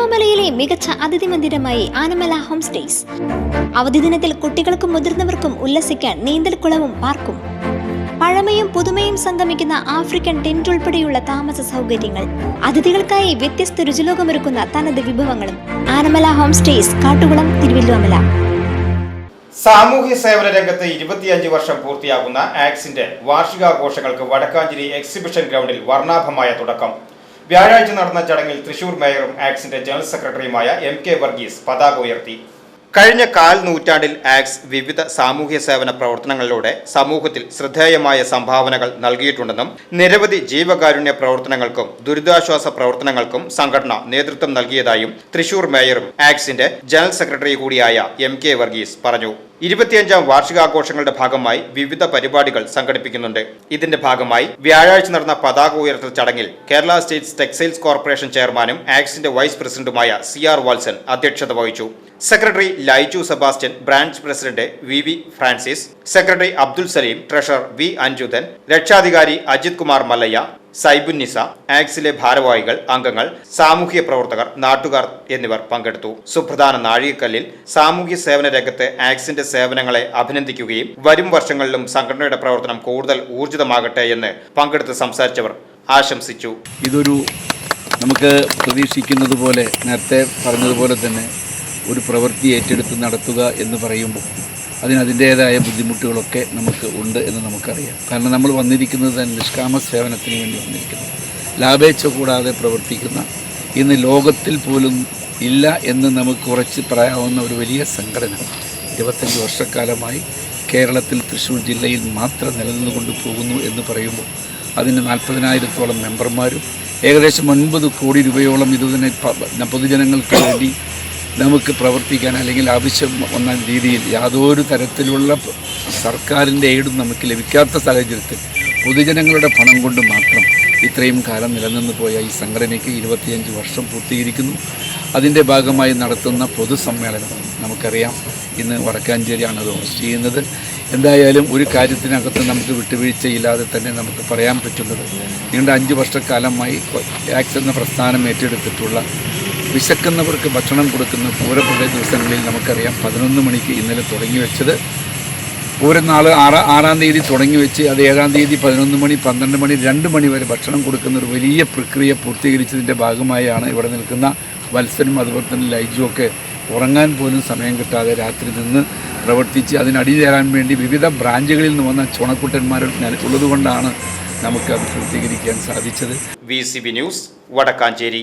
തിരുവല്ലോമലയിലെ മികച്ച അതിഥി മന്ദിരമായി Anamala home stays. അവധി ദിനത്തിൽ കുട്ടികൾക്കും മുതിർന്നവർക്കും ഉല്ലസിക്കാൻ നീന്തൽക്കുളവും പാർക്കും. പഴമയും പുതുമയും സംഗമിക്കുന്ന ആഫ്രിക്കൻ ടെന്റ് ഉൾപ്പെടെയുള്ള താമസ സൗകര്യങ്ങൾ. അതിഥികൾക്കായി വ്യത്യസ്ത രുചിലോകമൊരുക്കുന്ന തനത് വിഭവങ്ങളും. ആനമല ഹോം സ്റ്റേസ് കാട്ടുകുളം തിരുവല്ലോമല സാമൂഹ്യ സേവന രംഗത്ത് ഇരുപത്തിയഞ്ച് വർഷം പൂർത്തിയാകുന്ന ആക്സിന്റെ വാർഷികാഘോഷങ്ങൾക്ക് വടക്കാഞ്ചേരി എക്സിബിഷൻ ഗ്രൗണ്ടിൽ വർണാഭമായ തുടക്കം. വ്യാഴാഴ്ച നടന്ന ചടങ്ങിൽ തൃശൂർ മേയറും ആക്സിന്റെ ജനറൽ സെക്രട്ടറിയുമായ എം കെ വർഗീസ് പതാക ഉയർത്തി. കഴിഞ്ഞ കാൽ നൂറ്റാണ്ടിൽ ആക്സ് വിവിധ സാമൂഹ്യ സേവന പ്രവർത്തനങ്ങളിലൂടെ സമൂഹത്തിൽ ശ്രദ്ധേയമായ സംഭാവനകൾ നൽകിയിട്ടുണ്ടെന്നും നിരവധി ജീവകാരുണ്യ പ്രവർത്തനങ്ങൾക്കും ദുരിതാശ്വാസ പ്രവർത്തനങ്ങൾക്കും സംഘടന നേതൃത്വം നൽകിയതായും തൃശൂർ മേയറും ആക്സിന്റെ ജനറൽ സെക്രട്ടറി കൂടിയായ എം കെ വർഗീസ് പറഞ്ഞു. ഇരുപത്തിയഞ്ചാം വാർഷികാഘോഷങ്ങളുടെ ഭാഗമായി വിവിധ പരിപാടികൾ സംഘടിപ്പിക്കുന്നുണ്ട്. ഇതിന്റെ ഭാഗമായി വ്യാഴാഴ്ച നടന്ന പതാക ഉയർത്തൽ ചടങ്ങിൽ കേരള സ്റ്റേറ്റ്സ് ടെക്സ്റ്റൈൽസ് കോർപ്പറേഷൻ ചെയർമാനും ആക്സിന്റെ വൈസ് പ്രസിഡന്റുമായ സി ആർ വാത്സൻ അധ്യക്ഷത വഹിച്ചു. Secretary Laiju Sebastian branch president V V Francis secretary Abdul Saleem treasurer V Anjuthan രക്ഷാധികാരി അജിത് കുമാർ മല്ലയ്യ സൈബുന്നിസ ആക്സിലെ ഭാരവാഹികൾ അംഗങ്ങൾ സാമൂഹ്യ പ്രവർത്തകർ നാട്ടുകാർ എന്നിവർ പങ്കെടുത്തു. സുപ്രധാന നാഴികക്കല്ലിൽ സാമൂഹ്യ സേവന രംഗത്ത് ആക്സിന്റെ സേവനങ്ങളെ അഭിനന്ദിക്കുകയും വരും വർഷങ്ങളിലും സംഘടനയുടെ പ്രവർത്തനം കൂടുതൽ ഊർജിതമാകട്ടെ എന്ന് പങ്കെടുത്ത് സംസാരിച്ചവർ ആശംസിച്ചു. ഇതൊരു നമുക്ക് പ്രതീക്ഷിക്കുന്നത് പോലെ നേരത്തെ പറഞ്ഞതുപോലെ തന്നെ ഒരു പ്രവൃത്തി ഏറ്റെടുത്ത് നടത്തുക എന്ന് പറയുമ്പോൾ അതിന് അതിന്റേതായ ബുദ്ധിമുട്ടുകളൊക്കെ നമുക്ക് ഉണ്ട് എന്ന് നമുക്കറിയാം. കാരണം നമ്മൾ വന്നിരിക്കുന്നത് തന്നെ നിഷ്കാമ സേവനത്തിന് വേണ്ടി വന്നിരിക്കുന്നു. ലാഭേച്ഛ കൂടാതെ പ്രവർത്തിക്കുന്ന ഇന്ന് ലോകത്തിൽ പോലും ഇല്ല എന്ന് നമുക്ക് കുറച്ച് പറയാവുന്ന ഒരു വലിയ സംഘടന ഇരുപത്തഞ്ച് വർഷക്കാലമായി കേരളത്തിൽ തൃശ്ശൂർ ജില്ലയിൽ മാത്രം നിലനിന്നുകൊണ്ട് പോകുന്നു എന്ന് പറയുമ്പോൾ അതിന് നാൽപ്പതിനായിരത്തോളം മെമ്പർമാരും ഏകദേശം ഒൻപത് കോടി രൂപയോളം ഇതുതന്നെ പൊതുജനങ്ങൾക്ക് വേണ്ടി നമുക്ക് പ്രവർത്തിക്കാൻ അല്ലെങ്കിൽ ആവശ്യം വന്ന രീതിയിൽ യാതൊരു തരത്തിലുള്ള സർക്കാരിന്റെ എയ്ഡും നമുക്ക് ലഭിക്കാത്ത സാഹചര്യത്തിൽ പൊതുജനങ്ങളുടെ പണം കൊണ്ട് മാത്രം ഇത്രയും കാലം നിലനിന്ന് പോയ ഈ സംഘടനയ്ക്ക് ഇരുപത്തിയഞ്ച് വർഷം പൂർത്തീകരിക്കുന്നു. അതിന്റെ ഭാഗമായി നടത്തുന്ന പൊതുസമ്മേളനം നമുക്കറിയാം. ഇന്ന് വടക്കാഞ്ചേരിയാണ് അത് ഹോസ്റ്റ് ചെയ്യുന്നത്. എന്തായാലും ഒരു കാര്യത്തിനകത്ത് നമുക്ക് വിട്ടുവീഴ്ചയില്ലാതെ തന്നെ നമുക്ക് പറയാൻ പറ്റുന്നത് നീണ്ട അഞ്ച് വർഷക്കാലമായി ആക്സ് എന്ന പ്രസ്ഥാനം ഏറ്റെടുത്തിട്ടുള്ള വിശക്കുന്നവർക്ക് ഭക്ഷണം കൊടുക്കുന്ന പൂരപ്പുഴ ദിവസങ്ങളിൽ നമുക്കറിയാം പതിനൊന്ന് മണിക്ക് ഇന്നലെ തുടങ്ങി വെച്ചത്. പൂരനാൾ ആറ് ആറാം തീയതി തുടങ്ങി വെച്ച് അത് ഏഴാം തീയതി പതിനൊന്ന് മണി പന്ത്രണ്ട് മണി രണ്ട് മണി വരെ ഭക്ഷണം കൊടുക്കുന്ന ഒരു വലിയ പ്രക്രിയ പൂർത്തീകരിച്ചതിന്റെ ഭാഗമായാണ് ഇവിടെ നിൽക്കുന്ന വത്സനും അതുപോലെ തന്നെ ലൈജും ഒക്കെ ഉറങ്ങാൻ പോലും സമയം കിട്ടാതെ രാത്രി നിന്ന് പ്രവർത്തിച്ച് അതിനടി ചേരാൻ വേണ്ടി വിവിധ ബ്രാഞ്ചുകളിൽ നിന്ന് വന്ന ചുണക്കുട്ടന്മാരുടെ ഉള്ളതുകൊണ്ടാണ് നമുക്ക് അത് പൂർത്തീകരിക്കാൻ സാധിച്ചത്. V news Vadakkanchery.